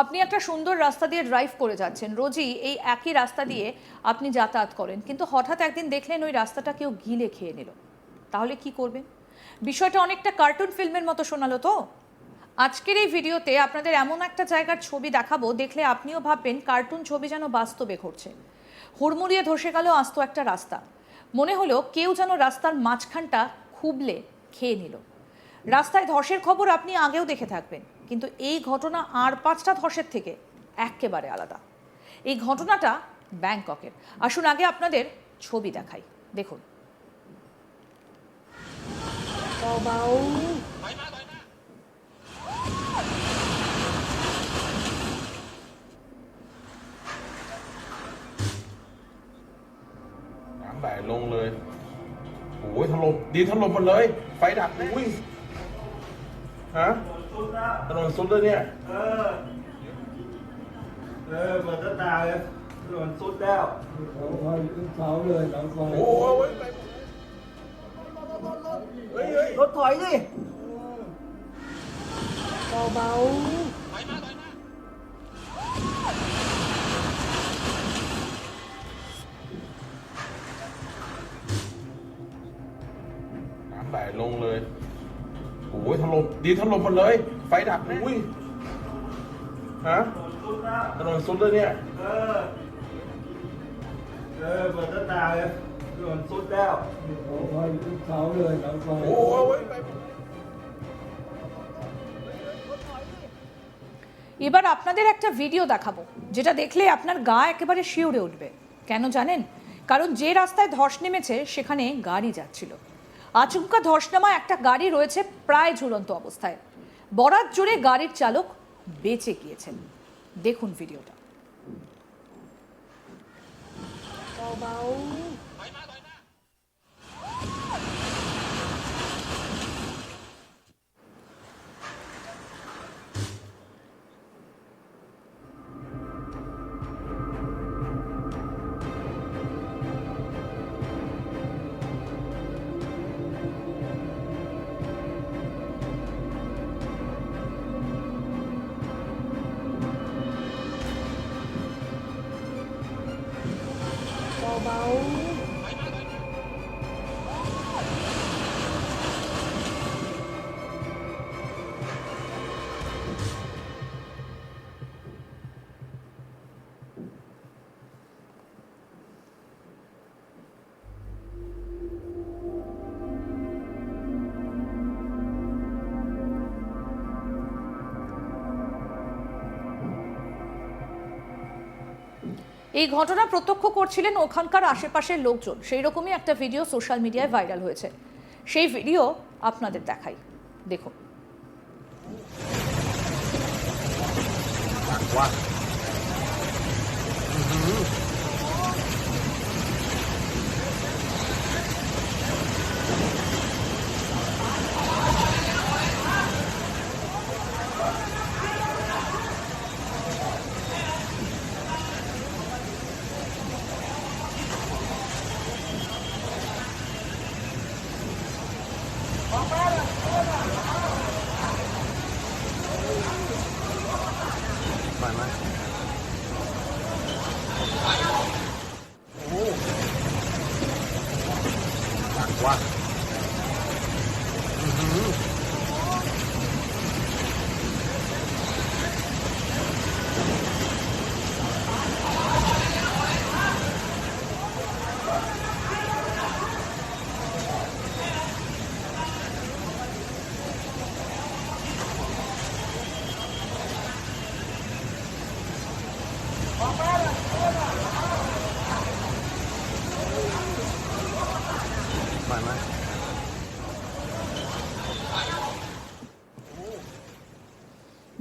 আপনি একটা সুন্দর রাস্তা দিয়ে ড্রাইভ করে যাচ্ছেন। রোজই এই একই রাস্তা দিয়ে আপনি যাতায়াত করেন। কিন্তু হঠাৎ একদিন দেখলেন ওই রাস্তাটা কেউ গিলে খেয়ে নিল। তাহলে কি করবেন? বিষয়টা অনেকটা কার্টুন ফিল্মের মতো শোনালো তো? আজকের এই ভিডিওতে আপনাদের এমন একটা জায়গার ছবি দেখাবো, দেখলে আপনিও ভাববেন কার্টুন ছবি যেন বাস্তবে ঘটছে। হুড়মুড়িয়ে ধসে গেল আস্ত একটা রাস্তা। মনে হলো কেউ যেন রাস্তার মাঝখানটা খুবলে খেয়ে নিল। রাস্তায় ধসের খবর আপনি আগেও দেখে থাকবেন। কিন্তু এই ঘটনা আর পাঁচটা ধসের থেকে একেবারে আলাদা এই ঘটনাটা ব্যাংককের আসুন আগে আপনাদের ছবি দেখাই দেখুনเบา น้ำไหลลงเลยโอ้ยถล่มดีถล่มหมดเลย ไฟดับอุ้ย ฮะ ถนนซุดเลยเนี่ย เออ เออเหมือนจะตายเลยถนนสุดแล้วเสาไฟขึ้นเสาเลยเสาไฟโอ้ยไปเฮ้ยเฮ้ยรถถอยดิเบาน้ำไหลลงเลยโอ้ยถล่มดีถล่มหมดเลย ไฟดับอุ้ย ฮะ สุดแล้ว ถนนซุดเลยเนี่ย เออ เออเหมือนจะตายเลยถนนสุดแล้ว เสาไฟขึ้นเสาเลยเสาไฟ โอ้ยไป এবার আপনাদের একটা ভিডিও দেখাবো যেটা দেখলে আপনার গা একেবারে শিউরে উঠবে কেন জানেন কারণ যে রাস্তায় ধস নেমেছে সেখানে গাড়ি যাচ্ছিল আচমকা ধস নামা একটা গাড়ি রয়েছে প্রায় ঝুলন্ত অবস্থায়। বরাত জুড়ে গাড়ির চালক বেঁচে গিয়েছেন। দেখুন ভিডিওটা। เ এই ঘটনা প্রত্যক্ষ করছিলেন ওখানকার আশেপাশের লোকজন। সেই রকমই একটা ভিডিও সোশ্যাল মিডিয়ায় ভাইরাল হয়েছে। সেই ভিডিও আপনাদের দেখাই। দেখুন।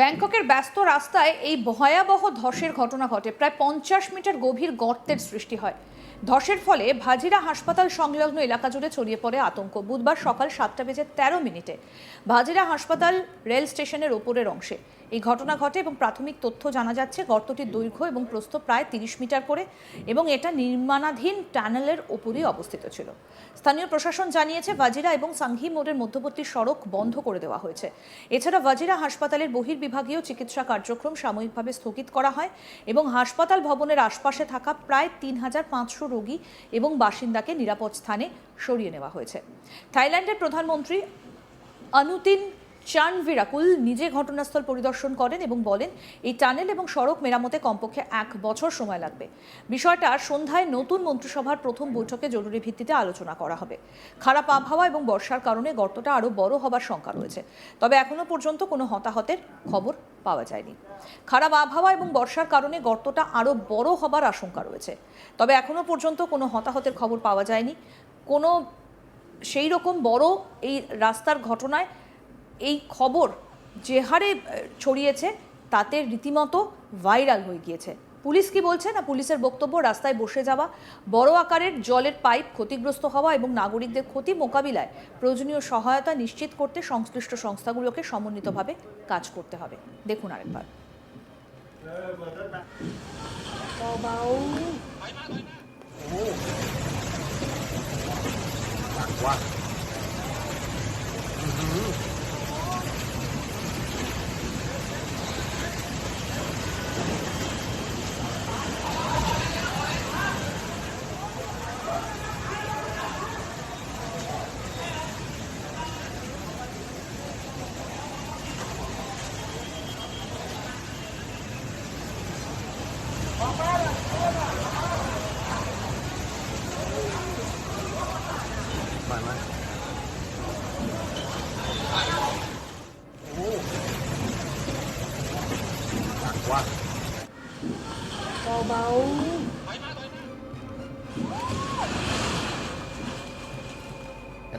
ব্যাংককের ব্যস্ত রাস্তায় এই ভয়াবহ ধসের ঘটনা ঘটে। প্রায় পঞ্চাশ মিটার গভীর গর্তের সৃষ্টি হয়। ধসের ফলে ভাজিরা হাসপাতাল সংলগ্ন এলাকা জুড়ে ছড়িয়ে পড়ে আতঙ্ক। বুধবার সকাল সাতটা বেজে তেরো মিনিটে ভাজিরা হাসপাতাল রেল স্টেশনের ওপরের অংশে। এই ঘটনা ঘটে এবং প্রাথমিক তথ্য জানা যাচ্ছে গর্তটির দৈর্ঘ্য এবং প্রস্থ প্রায় তিরিশ মিটার করে এবং এটা নির্মাণাধীন টানেলের ওপরই অবস্থিত ছিল। স্থানীয় প্রশাসন জানিয়েছে বাজিরা এবং সাংঘি মোড়ের মধ্যবর্তী সড়ক বন্ধ করে দেওয়া হয়েছে। এছাড়া বাজিরা হাসপাতালের বহির্বিভাগীয় চিকিৎসা কার্যক্রম সাময়িকভাবে স্থগিত করা হয় এবং হাসপাতাল ভবনের আশপাশে থাকা প্রায় তিন হাজার পাঁচশো রোগী এবং বাসিন্দাকে নিরাপদ স্থানে সরিয়ে নেওয়া হয়েছে। থাইল্যান্ডের প্রধানমন্ত্রী অনুতিন চানভিরাকুল নিজে ঘটনাস্থল পরিদর্শন করেন এবং বলেন, এই টানেল এবং সড়ক মেরামতে কমপক্ষে এক বছর সময় লাগবে। বিষয়টা সন্ধ্যায় নতুন মন্ত্রিসভার প্রথম বৈঠকে জরুরি ভিত্তিতে আলোচনা করা হবে। খারাপ আবহাওয়া এবং বর্ষার কারণে গর্তটা আরও বড় হবার শঙ্কা রয়েছে। তবে এখনও পর্যন্ত কোনো হতাহতের খবর পাওয়া যায়নি। খারাপ আবহাওয়া এবং বর্ষার কারণে গর্তটা আরও বড় হবার আশঙ্কা রয়েছে। তবে এখনও পর্যন্ত কোনো হতাহতের খবর পাওয়া যায়নি। কোনো সেই রকম বড় এই রাস্তার ঘটনায় এই খবর যে হারে ছড়িয়েছে তাতে রীতিমতো ভাইরাল হয়ে গিয়েছে। পুলিশ কি বলছে না পুলিশের বক্তব্য, রাস্তায় বসে যাওয়া, বড় আকারের জলের পাইপ ক্ষতিগ্রস্ত হওয়া এবং নাগরিকদের ক্ষতি মোকাবিলায় প্রয়োজনীয় সহায়তা নিশ্চিত করতে সংশ্লিষ্ট সংস্থাগুলোকে সমন্বিতভাবে কাজ করতে হবে। দেখুন আরেকবার। เบ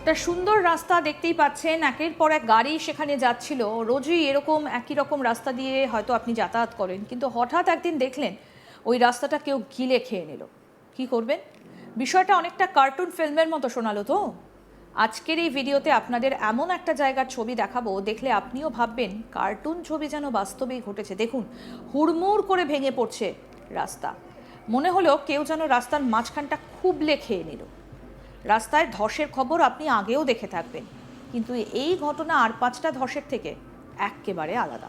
একটা সুন্দর রাস্তা দেখতেই পাচ্ছেন, একের পর এক গাড়ি সেখানে যাচ্ছিল। রোজই এরকম একই রকম রাস্তা দিয়ে হয়তো আপনি যাতায়াত করেন। কিন্তু হঠাৎ একদিন দেখলেন, ওই রাস্তাটা কেউ গিলে খেয়ে নিল। কি করবেন? বিষয়টা অনেকটা কার্টুন ফিল্মের মতো শোনালো তো। আজকের এই ভিডিওতে আপনাদের এমন একটা জায়গার ছবি দেখাবো। দেখলে আপনিও ভাববেন, কার্টুন ছবি যেন বাস্তবেই ঘটেছে। দেখুন, হুড়মুড় করে ভেঙে পড়ছে রাস্তা। মনে হলো কেউ যেন রাস্তার মাঝখানটা খুবলে খেয়ে নিল। রাস্তায় ধসের খবর আপনি আগেও দেখে থাকবেন। কিন্তু এই ঘটনা আর পাঁচটা ধসের থেকে একেবারে আলাদা।